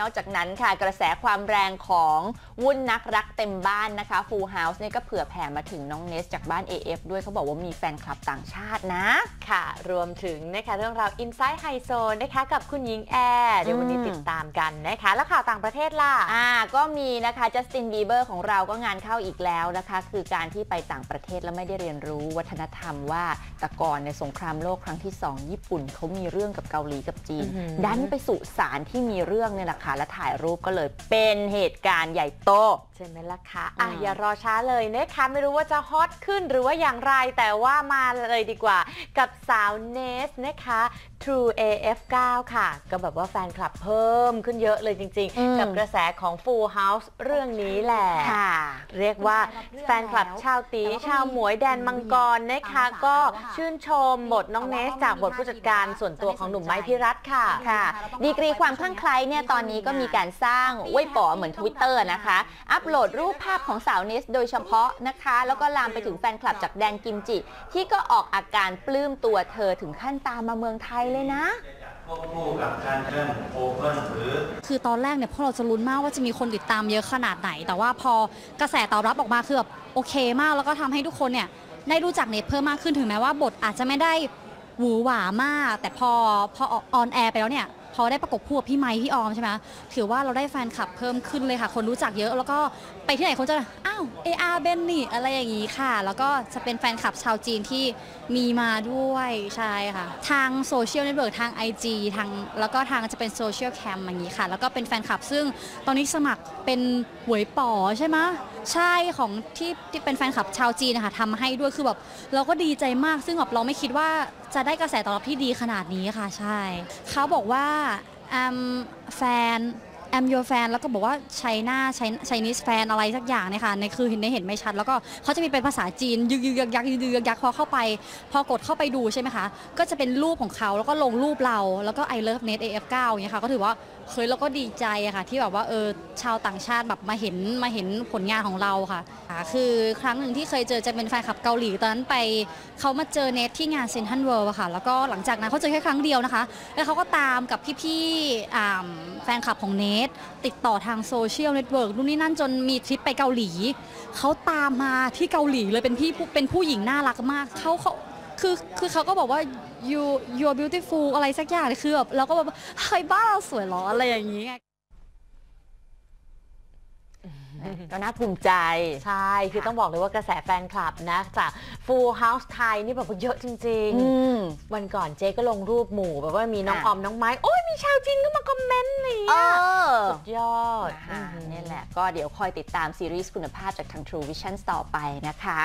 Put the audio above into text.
นอกจากนั้นค่ะกระแสความแรงของวุ่นนักรักเต็มบ้านนะคะ Full House เนี่ยก็เผื่อแผ่มาถึงน้องเนสจากบ้าน AF ด้วยเขาบอกว่ามีแฟนคลับต่างชาตินะ ค่ะ รวมถึงนะคะเรื่องราว i n s i ซ e ์ไฮโซนะคะกับคุณหญิงแอร์เดี๋ยววันนี้อืมติดตามกันนะคะ แล้วข่าวต่างประเทศล่ะอ่าก็มีนะคะจัสตินบีเบอร์ของเราก็งานเข้าอีกแล้วนะคะ คือการที่ไปต่างประเทศแล้วไม่ได้เรียนรู้วัฒนธรรมว่าแต่ก่อนในสงครามโลกครั้งที่ 2 ญี่ปุ่นเขามีเรื่องกับเกาหลีกับจีนอื้อหือดันไปสู่สารที่มีเรื่องเนี่ยแหละค่ะและถ่ายรูปก็เลยเป็นเหตุการณ์ใหญ่โต ใช่ไหมล่ะคะอะอืม อย่ารอช้าเลยนะคะไม่รู้ว่าจะฮอตขึ้นหรือว่าอย่างไร แต่ว่ามาเลยดีกว่า กับสาวเนสนะคะ True AF9 ค่ะ ก็แบบว่าแฟนคลับเพิ่มขึ้นเยอะเลยจริง อืม ๆ กับกระแสของ Full House เรื่องนี้แหละ ค่ะ เรียกว่าแฟนคลับชาวตีแต่ว่าก็มีชาวหมวยแดนมังกรนะคะ ตามภาษาก็เขาอะค่ะชื่นชมบทน้องเนส จากบทผู้จัดการส่วนตัวของหนุ่มไม้พิรัตน์ค่ะ ค่ะ ดีกรีความคลั่งไคล้เนี่ยตอนนี้ก็มีการสร้างเว้ยป๋อเหมือนทวิตเตอร์นะคะ อัปโหลดรูปภาพของสาวเนสโดยเฉพาะนะคะ แล้วก็ลามไปถึงแฟนคลับจากแดนกิมจิ ที่ก็ออกอาการปลื้มตัวเธอถึงขั้นตามมาเมืองไทยเลยนะควบคู่กับการเล่นโอเพ่นหรือคือตอนแรกเนี่ยพวกเราจะลุ้นมากว่าจะมีคนติดตามเยอะขนาดไหน แต่ว่าพอกระแสตอบรับออกมาคือแบบโอเคมาก แล้วก็ทำให้ทุกคนเนี่ยได้รู้จักเน็ตเพิ่มมากขึ้นถึงแม้ว่าบทอาจจะไม่ได้หวือหวามาก แต่พอพอออนแอร์ไปแล้วเนี่ย อได้ประกบคู่กับพี่ไมค์พี่ออมใช่ไหมถือว่าเราได้แฟนคลับเพิ่มขึ้นเลยค่ะ คนรู้จักเยอะ แล้วก็ไปที่ไหนคนจะอ้าวเออาร์เบนนี่อะไรอย่างนี้ค่ะ แล้วก็จะเป็นแฟนคลับชาวจีนที่มีมาด้วยใช่ค่ะ ทางโซเชียลเน็ตเวิร์กทาง IG ทางแล้วก็ทางจะเป็นโซเชียลแคมอย่างนี้ค่ะ แล้วก็เป็นแฟนคลับซึ่งตอนนี้สมัครเป็นหวยป๋อใช่ไหมใช่ของที่ที่เป็นแฟนคลับชาวจีนนะคะทำให้ด้วยคือแบบเราก็ดีใจมากซึ่งแบบเราไม่คิดว่าจะได้กระแสตอบรับที่ดีขนาดนี้ค่ะใช่ เขาบอกว่าแอมแฟนแอมยูแฟนแล้วก็บอกว่าไชน่าไชไชนีสแฟนอะไรสักอย่างเนี่ยค่ะในคือเห็นในเห็นไม่ชัด แล้วก็เขาจะมีเป็นภาษาจีน ยึกยึกยักยักยึกยึกยักยักพอเข้าไป พอกดเข้าไปดูใช่ไหมคะ ก็จะเป็นรูปของเขาแล้วก็ลงรูปเราแล้วก็ I love net AF9 อย่างเงี้ยค่ะก็ถือว่า เฮ้ยเราก็ดีใจอะค่ะ ที่แบบว่าเออชาวต่างชาติแบบมาเห็นมาเห็นผลงานของเราค่ะอ่าคือครั้งหนึ่งที่เคยเจอจะเป็นแฟนคลับเกาหลีตอนนั้นไปเขามาเจอเนทที่งานเซนทันเวิลด์ค่ะ แล้วก็หลังจากนั้นเขาเจอแค่ครั้งเดียวนะคะ แล้วเขาก็ตามกับพี่ๆอ่าแฟนคลับของเนทติดต่อทางโซเชียลเน็ตเวิร์กนู่นนี่นั่นจนมีทริปไปเกาหลีเขาตามมาที่เกาหลีเลยเป็นพี่ผู้เป็นผู้หญิงน่ารักมากเขาเขา คือคือเขาก็บอกว่า you you're beautiful อะไรสักอย่างเลยคือแบบเราก็แบบเฮ้ยบ้านเราสวยเหรออะไรอย่างนี้ไง ก็น่าภูมิใจ ใช่ คือต้องบอกเลยว่ากระแสแฟนคลับนะจาก Full House ไทยนี่แบบว่าเยอะจริงอืมๆวันก่อนเจ๊ก็ลงรูปหมู่แบบว่ามีน้องค่ะออมน้องไม้ โอ้ยมีชาวจีนก็มาคอมเมนต์นี่เออสุดยอดนะคะนี่แหละ ก็เดี๋ยวคอยติดตามซีรีส์คุณภาพจากทาง True Vision ต่อไปนะคะ